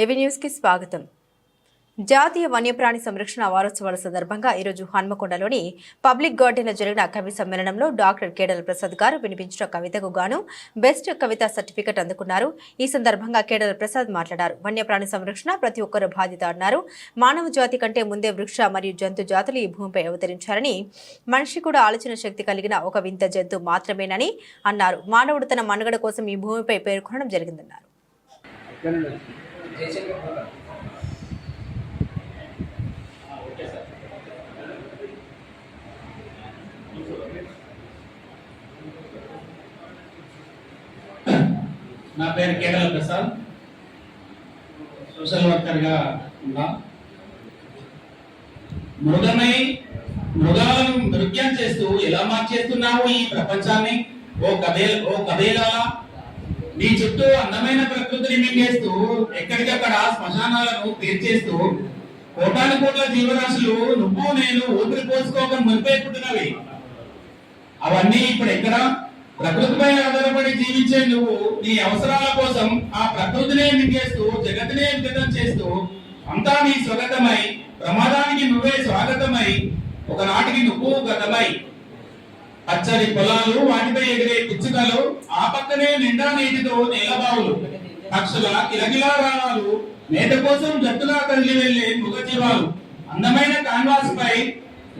ఏవి న్యూస్కి స్వాగతం. జాతీయ వన్యప్రాణి సంరక్షణ వారోత్సవాల సందర్భంగా ఈరోజు హన్మకొండలోని పబ్లిక్ గార్డెన్లో జరిగిన కవి సమ్మేళనంలో డాక్టర్ కేడల ప్రసాద్ గారు వినిపించిన కవితకు గాను బెస్ట్ కవిత సర్టిఫికెట్ అందుకున్నారు. ఈ సందర్భంగా కేడల ప్రసాద్ మాట్లాడారు. వన్యప్రాణి సంరక్షణ ప్రతి ఒక్కరు బాధ్యత అన్నారు. మానవ జాతి కంటే ముందే వృక్ష మరియు జంతు జాతులు ఈ భూమిపై అవతరించారని మనిషి కూడా ఆలోచన శక్తి కలిగిన ఒక వింత జంతు మాత్రమేనని అన్నారు. మానవుడు తన మనుగడ కోసం ఈ భూమిపై పేర్కొనడం జరిగిందన్నారు. నా పేరు కేరళ ప్రసాద్. సోషల్ వర్కర్గా ఉన్నా. మృగమై మృగాలను నృత్యం చేస్తూ ఎలా మార్చేస్తున్నావు ఈ ప్రపంచాన్ని? ఓ కబే ఓ కథేలా నీ చుట్టూ అందమైన ప్రకృతిని మింగేస్తూ ఎక్కడికక్కడ శ్మశానాలను తీర్చేస్తూ కోటాను కోట్ల జీవరాశులు నువ్వు నేను ఊపిరి పోసుకోక మునిపే పుట్టినవి. అవన్నీ ఇప్పుడు ఎక్కడ? ప్రకృతిపై ఆధారపడి జీవించే నువ్వు నీ అవసరాల కోసం ఆ ప్రకృతినే మింగేస్తూ జగత్తునే విగతం చేస్తూ అంతా నీ స్వగతమై ప్రమాదానికి నువ్వే స్వాగతమై ఒకనాటికి నువ్వు గతమై పచ్చని పొలాలు వాటిపై ఎగిరే పిచ్చుకలు ఆ పక్కనే నిండా నీటితో నేలబావులు. పక్షుల కిలకిలా రాణాలు మేత కోసం జట్టుగా కదిలి వెళ్ళే మృగజీవాలు. అందమైన కాన్వాస్ పై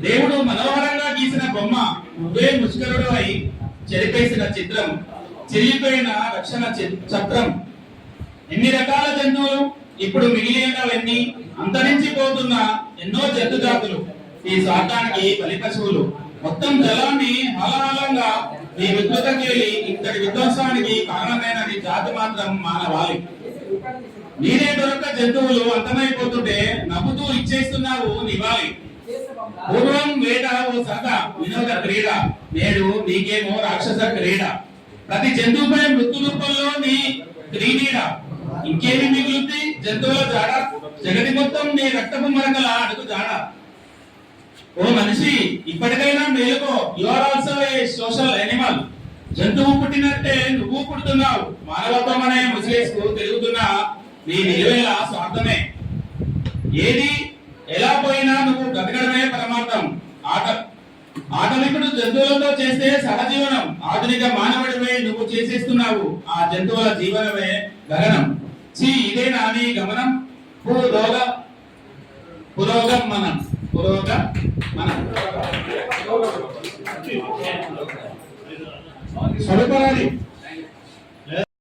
దేవుడు మనోహరంగా గీసిన బొమ్మ నువ్వే ముష్కరుడు అయి చెరిపేసిన చిత్రం చిరిగిపోయిన రక్షణ చక్రం. ఎన్ని రకాల జంతువులు ఇప్పుడు మిగిలినవన్నీ అంతరించిపోతున్న ఎన్నో జంతు జాతులు ఈ స్వార్థానికి బలి పశువులు. మొత్తం జలాన్ని హలహలంగా ఈ వికృత కేలి ఇక్కడి విధ్వంసానికి కారణమైన నీ జాతి మాత్రం మానవాలి నీరే దొరక జంతువులు అంతమైపోతుంటే నవ్వుతూ ఇచ్చేస్తున్నావు నివాలి పూర్వం వేట ఓ సరదా వినోద క్రీడ. నేడు నీకేమో రాక్షస క్రీడ. ప్రతి జంతువుపై మృత్యు రూపంలో నీ క్రీడీడ. ఇంకేమి మిగులుద్ది? జంతువుల జాడ. జగతి మొత్తం నీ రక్తపు మరకల అడుగు జాడ. ఓ మనిషి ఇప్పటికైనా మేలుకో. You are also a social animal జంతువు పుట్టినట్టే నువ్వు పుడుతున్నావు. మానవత్వం అనే ముసిలేసుకు తిరుగుతున్న నీ నిలువేల స్వార్థమే. ఏది ఎలా పోయినా నువ్వు బ్రతకడమే పరమార్థం. ఆట ఆటవికుడు జంతువులతో చేస్తే సహజీవనం. ఆధునిక మానవుడివే నువ్వు చేసేస్తున్నావు. ఆ జంతువుల జీవనమే గగనం. చి ఇదే నీ గమనం? భూలో మనం